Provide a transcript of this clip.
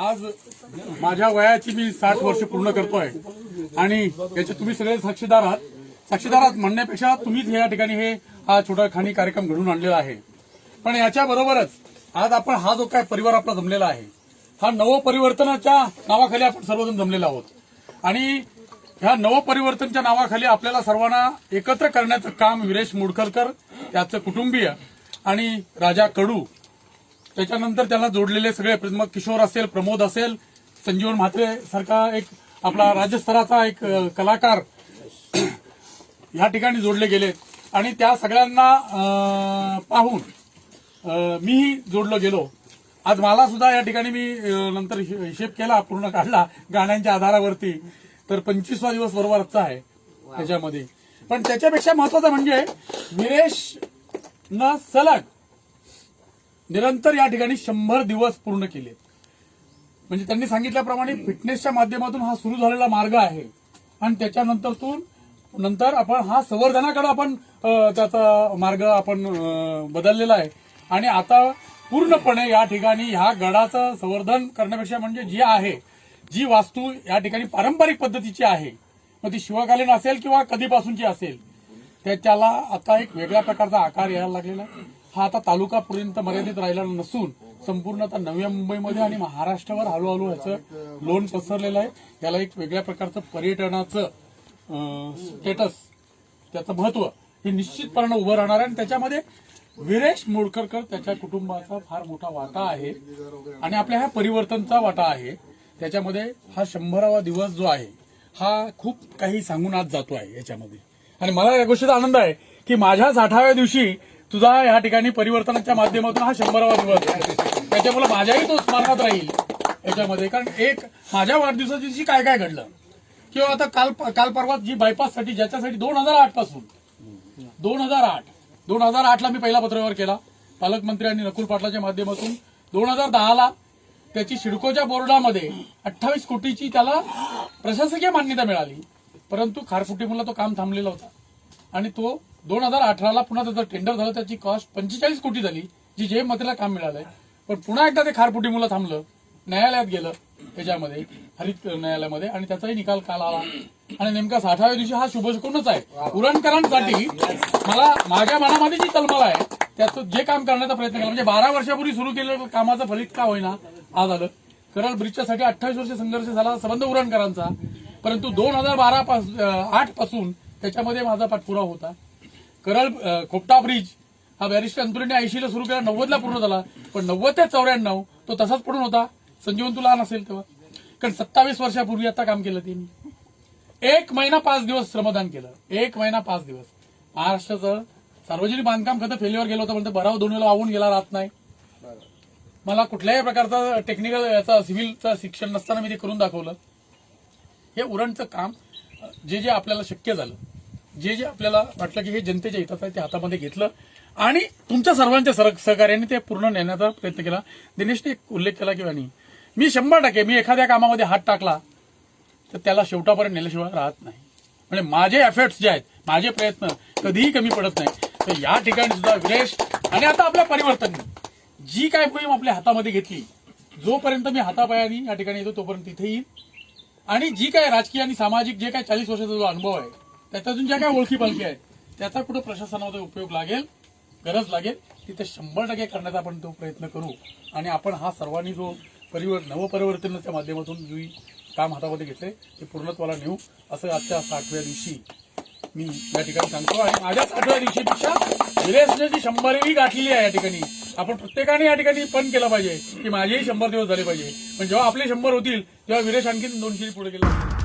आज माझ्या वयाची मी साठ वर्ष पूर्ण करतोय. आणि याचे तुम्ही सगळे साक्षीदार आहात. साक्षीदार आहात म्हणण्यापेक्षा तुम्हीच या ठिकाणी हे हा छोटा खाणी कार्यक्रम घडून आणलेला आहे. पण याच्या बरोबरच आज आपण हा जो काय परिवार आपला जमलेला आहे हा नवपरिवर्तनाच्या नावाखाली आपण सर्वजण जमलेलो आहोत. आणि ह्या नवपरिवर्तनच्या नावाखाली आपल्याला सर्वांना एकत्र करण्याचं काम विरेश मुडकरकर त्याचं कुटुंबीय आणि राजा कडू त्याच्यानंतर त्याला जोडलेले सगळे मग किशोर असेल प्रमोद असेल संजीवन म्हात्रे सारखा एक आपला राज्यस्तराचा एक कलाकार या ठिकाणी जोडले गेले. आणि त्या सगळ्यांना पाहून मीही जोडलो गेलो. आज मला सुद्धा या ठिकाणी मी नंतर हिशे- हिशेब केला पूर्ण काढला गाण्यांच्या आधारावरती. तर पंचवीसवा दिवस बरोबरचा आहे त्याच्यामध्ये. पण त्याच्यापेक्षा महत्वाचं म्हणजे विरेश न सलग निरंतर या ठिकाणी शंभर दिवस पूर्ण केले. म्हणजे त्यांनी सांगितल्याप्रमाणे फिटनेसच्या माध्यमातून हा सुरू झालेला मार्ग आहे. आणि त्याच्यानंतरतून नंतर आपण हा संवर्धनाकडे आपण त्याचा मार्ग आपण बदललेला आहे. आणि आता पूर्णपणे या ठिकाणी ह्या गडाचं संवर्धन करण्यापेक्षा म्हणजे जी आहे जी वास्तू या ठिकाणी पारंपरिक पद्धतीची आहे मग ती शिवकालीन असेल किंवा कधीपासूनची असेल त्याला आता एक वेगळ्या प्रकारचा आकार यायला लागलेला आहे. हा आता तालुकापर्यंत मर्यादित राहिला नसून संपूर्ण आता नव्या मुंबईमध्ये आणि महाराष्ट्रावर हळूहळू ह्याचं लोन पसरलेलं आहे. याला एक वेगळ्या प्रकारचं पर्यटनाचं स्टेटस त्याचं महत्त्व हे निश्चितपणे उभं राहणार आहे. आणि त्याच्यामध्ये विरेश मोडकरकर त्याच्या कुटुंबाचा फार मोठा वाटा आहे. आणि आपल्या ह्या परिवर्तनचा वाटा आहे. त्याच्यामध्ये हा शंभरावा दिवस जो आहे हा खूप काही सांगून आज जातो आहे याच्यामध्ये. आणि मला या गोष्टीचा आनंद आहे की माझ्या साठाव्या दिवशी तुझा या ठिकाणी परिवर्तनाच्या माध्यमातून हा शंभरावा दिवस. आहे त्याच्यामुळे माझ्याही तो स्मरणात राहील याच्यामध्ये. कारण एक माझ्या वाढदिवसाच्या दिवशी काय काय घडलं? किंवा आता काल काल परवा जी बायपाससाठी ज्याच्यासाठी दोन हजार आठपासून दोन हजार आठ दोन हजार आठला मी पहिला पत्रव्यवहार केला. पालकमंत्री आणि नकुल पाटलाच्या माध्यमातून दोन हजार दहाला त्याची सिडकोच्या बोर्डामध्ये अठ्ठावीस कोटीची त्याला प्रशासकीय मान्यता मिळाली. परंतु खारफुटीमुळे तो काम थांबलेला होता. आणि तो दोन हजार अठराला पुन्हा त्याचं टेंडर झालं त्याची कॉस्ट पंचेचाळीस कोटी झाली जी जे मतेला काम मिळालंय. पण पुन्हा एकदा ते खारफुटीमुळे थांबलं न्यायालयात गेलं त्याच्यामध्ये हरित न्यायालयामध्ये आणि त्याचाही निकाल काल आला. आणि नेमका साठाव्या दिवशी हा शुभशकूनच आहे? उरणकरांसाठी मला माझ्या मनामध्ये जी तलमला आहे त्याचं जे काम करण्याचा प्रयत्न केला म्हणजे बारा वर्षापूर्वी सुरू केलेलं कामाचं फलित का होईना आज आलं कराड ब्रिजच्यासाठी अठ्ठावीस वर्ष संघर्ष झाला संबंध उरणकरांचा. परंतु दोन हजार बारा पास आठपासून त्याच्यामध्ये माझा पाठपुरावा होता. करळ खोपटा ब्रिज हा बॅरिस्टर अंतुरीने ऐंशीला सुरू केला नव्वदला पूर्ण झाला. पण नव्वद ते चौऱ्याण्णव तो तसाच पडून होता. संजीवन तुला नसेल तेव्हा. कारण सत्तावीस वर्षापूर्वी आता काम केलं त्यांनी एक महिना पाच दिवस श्रमदान केलं. एक महिना पाच दिवस. महाराष्ट्राचं सार्वजनिक बांधकाम खतं फेल्युअर गेलं होतं म्हणतो भराव दोन वेळा वाहून गेला राहत नाही. मला कुठल्याही प्रकारचा टेक्निकल याचा सिव्हिलचं शिक्षण नसताना मी ते करून दाखवलं. हे उरणचं काम जे जे आपल्याला शक्य झालं जे जे आपल्याला वाटलं की हे जनतेच्या हिताचं आहे ते हातामध्ये घेतलं. आणि तुमच्या सर्वांच्या सर- सहकार्याने ते पूर्ण नेण्याचा प्रयत्न केला. दिनेशने एक उल्लेख केला किंवा नाही मी शंभर टक्के मी एखाद्या कामामध्ये हात टाकला तर त्याला शेवटापर्यंत नेल्याशिवाय राहत नाही. म्हणजे माझे एफर्ट्स जे आहेत माझे प्रयत्न कधीही कमी पडत नाही तर या ठिकाणी सुद्धा विरेश आणि आता आपल्या परिवर्तन. जी काय मोहीम आपल्या हातामध्ये घेतली जोपर्यंत मी हातापायानी या ठिकाणी येतो तोपर्यंत तिथे येईल. आणि जी काय राजकीय आणि सामाजिक जे काय चाळीस वर्षाचा जो अनुभव आहे त्याच्यातून ज्या काय ओळखी पालखी आहेत त्याचा कुठं प्रशासनामध्ये उपयोग लागेल गरज लागेल. तिथे शंभर टक्के करण्याचा आपण तो प्रयत्न करू. आणि आपण हा सर्वांनी जो परिवर्तन नवपरिवर्तनाच्या माध्यमातून जी काम हातामध्ये घेतले ते पूर्णत्वाला नेऊ असं आजच्या साठव्या दिवशी मी या ठिकाणी सांगतो. आणि माझ्या आठव्या दिवशीपेक्षा विरेशने जी शंभरवी गाठलेली आहे या ठिकाणी आपण प्रत्येकाने या ठिकाणी पण केलं पाहिजे की माझेही शंभर दिवस झाले पाहिजे. पण जेव्हा आपले शंभर होतील तेव्हा विरेश आणखी दोनशे पुढे गेले.